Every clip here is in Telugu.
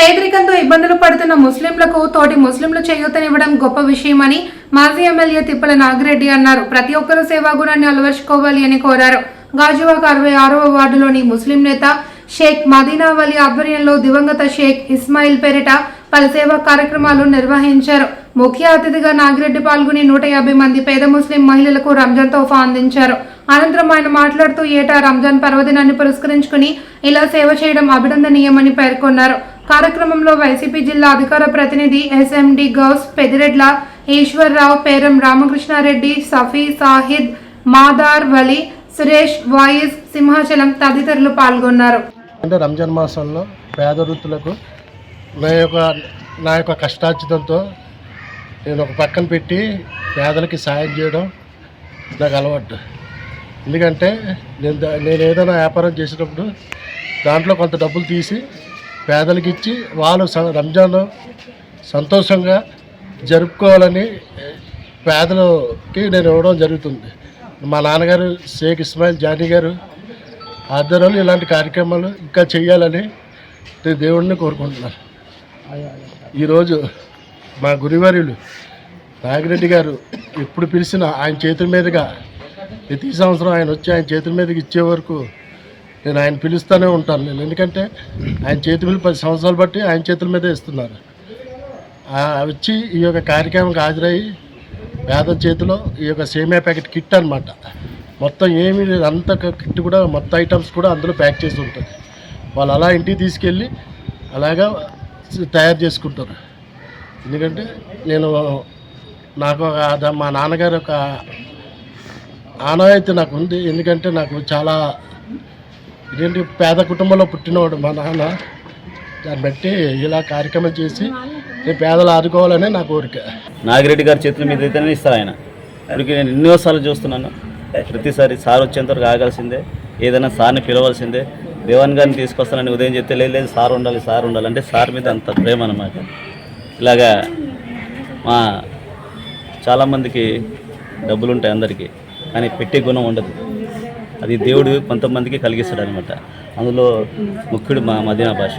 పేదరికంతో ఇబ్బందులు పడుతున్న ముస్లింలకు తోటి ముస్లింలు చేయూతనివ్వడం గొప్ప విషయమని మాజీ ఎమ్మెల్యే తిప్పల నాగిరెడ్డి అన్నారు. ప్రతి ఒక్కరూ సేవా గుణాన్ని అలవర్చుకోవాలి అని కోరారు. గాజువాక అరవై ఆరవ వార్డులోని ముస్లిం నేత షేక్ మదీనావలి ఆధ్వర్యంలో దివంగత షేక్ ఇస్మాయిల్ పేరిట పలు సేవా కార్యక్రమాలు నిర్వహించారు. ముఖ్య అతిథిగా నాగిరెడ్డి పాల్గొని నూట యాభై మంది పేద ముస్లిం మహిళలకు రంజాన్ తోఫా అందించారు. అనంతరం ఆయన మాట్లాడుతూ ఏటా రంజాన్ పర్వదినాన్ని పురస్కరించుకుని ఇలా సేవ చేయడం అభినందనీయమని పేర్కొన్నారు. కార్యక్రమంలో వైసీపీ జిల్లా అధికార ప్రతినిధి S M D Ghouse Pedireddla Eshwar Rao Peram Ramakrishna Reddy Safi Sahid Madar Vali Suresh voice Simhachalam తదితరులు పాల్గొన్నారు. అంటే రంజాన్ మాసంలో పేద వృత్తులకు నా యొక్క నా యొక్క కష్టార్జితంతో నేను ఒక పక్కన పెట్టి పేదలకి సాయం చేయడం నాకు అలవాటు. ఎందుకంటే నేను దా- నేను ఏదైనా వ్యాపారం చేసేటప్పుడు దాంట్లో కొంత డబ్బులు తీసి పేదలకి ఇచ్చి వాళ్ళు స- రంజాన్ సంతోషంగా జరుపుకోవాలని పేదలకి నేను ఇవ్వడం జరుగుతుంది. మా నాన్నగారు షేక్ ఇస్మాయిల్ జానీ గారు ఆధ్వర్యంలో ఇలాంటి కార్యక్రమాలు ఇంకా చేయాలని నేను దేవుడిని కోరుకుంటున్నాను. ఈరోజు మా గురువర్యులు నాగిరెడ్డి గారు ఎప్పుడు పిలిచినా ఆయన చేతుల మీదుగా ప్రతి సంవత్సరం ఆయన వచ్చి ఆయన చేతుల మీదకి ఇచ్చే వరకు నేను ఆయన పిలుస్తూనే ఉంటాను నేను. ఎందుకంటే ఆయన చేతి మీద పది సంవత్సరాలు బట్టి ఆయన చేతుల మీదే ఇస్తున్నారు వచ్చి ఈ యొక్క కార్యక్రమంకి హాజరయ్యి పేద చేతిలో ఈ యొక్క సేమియా ప్యాకెట్ కిట్ అనమాట మొత్తం ఏమి లేదు. అంత కిట్ కూడా మొత్తం ఐటమ్స్ కూడా అందులో ప్యాక్ చేసి ఉంటుంది. వాళ్ళు అలా ఇంటికి తీసుకెళ్ళి అలాగా తయారు చేసుకుంటారు. ఎందుకంటే నేను నాకు ఒక మా నాన్నగారు ఒక ఆనవాయితీ నాకు ఉంది. ఎందుకంటే నాకు చాలా ఇదేంటి పేద కుటుంబంలో పుట్టినవాడు మా నాన్న? దాన్ని బట్టి ఇలా కార్యక్రమం చేసి నేను పేదలు ఆదుకోవాలని నా కోరిక. నాగిరెడ్డి గారి చేతుల మీద అయితేనే ఇస్తాను ఆయన. ఇప్పటికి నేను ఎన్నోసార్లు చూస్తున్నాను. ప్రతిసారి సార్ వచ్చేంతవరకు ఆగాల్సిందే. ఏదైనా సార్ని పిలవాల్సిందే. దేవన్ గారిని తీసుకొస్తానని ఉదయం చెప్తే లేదు లేదు సార్ ఉండాలి సార్ ఉండాలి. అంటే సార్ మీద అంత ప్రేమ అనమాట ఇలాగా మా చాలామందికి డబ్బులు ఉంటాయి అందరికీ. కానీ పెట్టే గుణం ఉండదు. అది దేవుడు కొంతమందికి కలిగిస్తాడు అనమాట అందులో ముఖ్యుడు మా మదీనా భాష.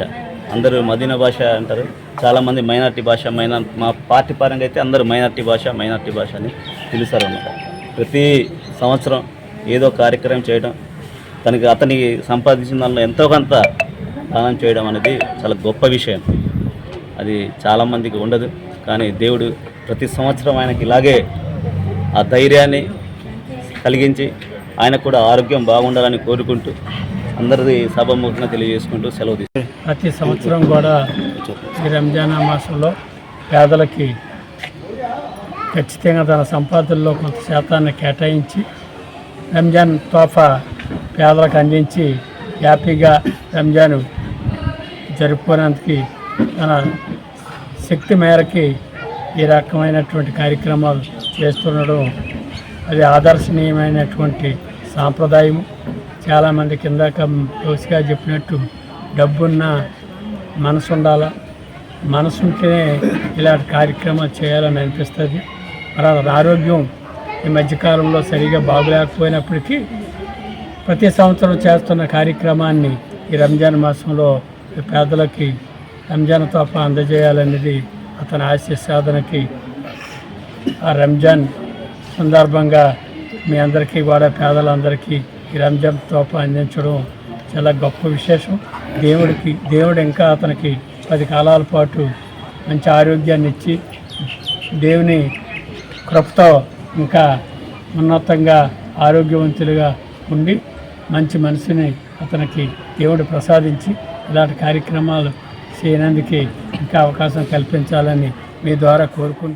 అందరూ మదీనా భాష అంటారు. చాలామంది మైనార్టీ భాష మైనా మా పార్టీ పరంగా అయితే అందరూ మైనార్టీ భాష మైనార్టీ భాష అని పిలుస్తారు అనమాట ప్రతి సంవత్సరం ఏదో కార్యక్రమం చేయడం తనకి అతని సంపాదించిన దానిలో ఎంతో కొంత దానం చేయడం అనేది చాలా గొప్ప విషయం. అది చాలామందికి ఉండదు. కానీ దేవుడు ప్రతి సంవత్సరం ఆయనకి ఇలాగే ఆ ధైర్యాన్ని కలిగించి ఆయన కూడా ఆరోగ్యం బాగుండాలని కోరుకుంటూ అందరిది సభముఖంగా తెలియజేసుకుంటూ సెలవు తీసుకుంటాను ప్రతి సంవత్సరం కూడా ఈ రంజాన్ మాసంలో పేదలకి ఖచ్చితంగా తన సంపాదనలో కొంత శాతాన్ని కేటాయించి రంజాన్ తోఫా పేదలకు అందించి హ్యాపీగా రంజాన్ జరుపుకోవడానికి తన శక్తి మేరకి ఈ రకమైనటువంటి కార్యక్రమాలు చేస్తుండడం అది ఆదర్శనీయమైనటువంటి సాంప్రదాయం. చాలామంది కిందాక దోసిగా చెప్పినట్టు డబ్బున్న మనసు ఉండాలా? మనసు ఉంటేనే ఇలాంటి కార్యక్రమాలు చేయాలని అనిపిస్తుంది. మరి ఆరోగ్యం ఈ మధ్యకాలంలో సరిగా బాగలేకపోయినప్పటికీ ప్రతి సంవత్సరం చేస్తున్న కార్యక్రమాన్ని ఈ రంజాన్ మాసంలో ఈ పేదలకి రంజాన్ తోఫా అందజేయాలనేది అతని ఆశయ సాధనకి ఆ రంజాన్ సందర్భంగా మీ అందరికీ కూడా పేదలందరికీ ఈ రంజాన్ తోప అందించడం చాలా గొప్ప విశేషం. దేవుడికి దేవుడు ఇంకా అతనికి పది కాలాల పాటు మంచి ఆరోగ్యాన్ని ఇచ్చి దేవుని కృపతో ఇంకా ఉన్నతంగా ఆరోగ్యవంతులుగా ఉండి మంచి మనసుని అతనికి దేవుడు ప్రసాదించి ఇలాంటి కార్యక్రమాలు చేయనందుకు ఇంకా అవకాశం కల్పించాలని మీ ద్వారా కోరుకుంటూ